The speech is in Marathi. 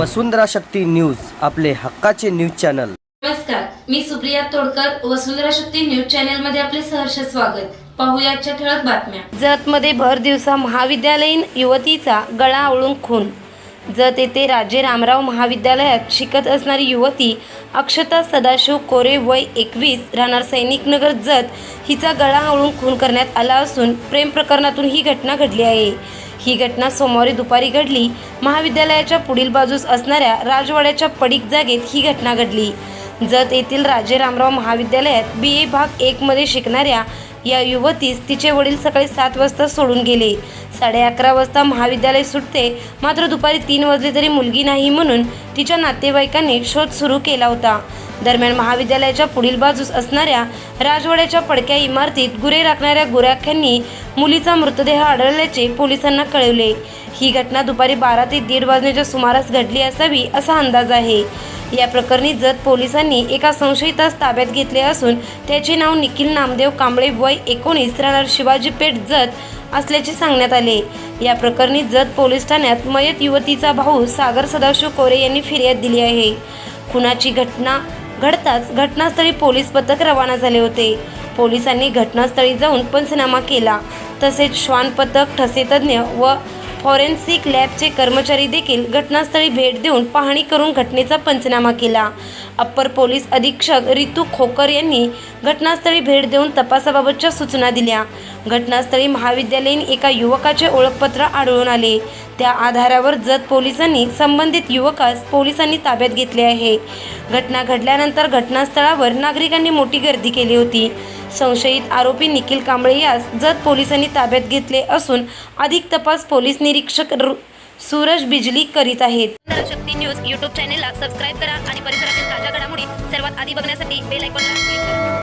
वसुंधरा शक्ती न्यूज आपले हक्काचे न्यूज चॅनल. नमस्कार मी सुप्रिया तोडकर वसुंधरा शक्ती न्यूज चॅनलमध्ये आपले सहर्ष स्वागत. पाहुयाच्या ठळक बातम्या. जतमध्ये भर दिवसा महाविद्यालयीन युवतीचा गळा आवळून खून जत येथे राजे रामराव महाविद्यालयात शिकत असणारी युवती अक्षता सदाशिव कोरे वय एकवीस राहणार सैनिक नगर जत हिचा गळा हळून खून करण्यात आला असून प्रेम प्रकरणातून ही घटना घडली आहे. ही घटना सोमवारी दुपारी घडली. महाविद्यालयाच्या पुढील बाजूस असणाऱ्या राजवाड्याच्या पडीक जागेत ही घटना घडली. जत येथील राजे रामराव महाविद्यालयात बी ए भाग एकमध्ये शिकणाऱ्या या युवतीस तिचे वडील सकाळी सात वाजता सोडून गेले. साडे अकरा वाजता महाविद्यालय सुटते. मात्र दुपारी तीन वाजले तरी मुलगी नाही म्हणून तिच्या नातेवाईकांनी शोध सुरू केला होता. दरम्यान महाविद्यालयाच्या पुढील बाजूस असणाऱ्या राजवाड्याच्या पडक्या इमारतीत गुरे राखणाऱ्या गुराख्यांनी मुलीचा मृतदेह आढळल्याचे पोलिसांना कळवले. ही घटना दुपारी बारा ते दीड वाजण्याच्या सुमारास घडली असावी असा अंदाज आहे. या प्रकरणी जत पोलिसांनी एका संशयितास ताब्यात घेतले असून त्याचे नाव निखिल नामदेव कांबळे वय एकोणीस राहणार शिवाजी पेठ जत असल्याचे सांगण्यात आले. या प्रकरणी जत पोलीस ठाण्यात मयत युवतीचा भाऊ सागर सदाशिव कोरे यांनी फिर्याद दिली आहे. खुनाची घटना घडताच घटनास्थळी पोलीस पथक रवाना झाले होते. पोलिसांनी घटनास्थळी जाऊन पंचनामा केला. तसेच श्वान पथक ठसे तज्ज्ञ व फॉरेन्सिक लॅबचे कर्मचारी देखील घटनास्थळी भेट देऊन पाहणी करून घटनेचा पंचनामा केला. अप्पर पोलीस अधीक्षक रितू खोकर यांनी घटनास्थळी भेट देऊन तपासाबाबतच्या सूचना दिल्या. घटनास्थळी महाविद्यालयीन एका युवकाचे ओळखपत्र आढळून आले. त्या आधारावर जत पोलिसांनी संबंधित युवकास पोलिसांनी ताब्यात घेतले आहे. घटना घडल्यानंतर घटनास्थळावर नागरिकांनी मोठी गर्दी केली होती. संशयित आरोपी निखिल कांबळे यास जत पोलिसांनी ताब्यात घेतले असून अधिक तपास पोलीस निरीक्षक सूरज बिजली करीत आहेत. शक्ती न्यूज यूट्यूब चॅनेलला सबस्क्राईब करा आणि परिसरातील ताज्या घडामोडी सर्वात आधी बघण्यासाठी बेल आयकॉनला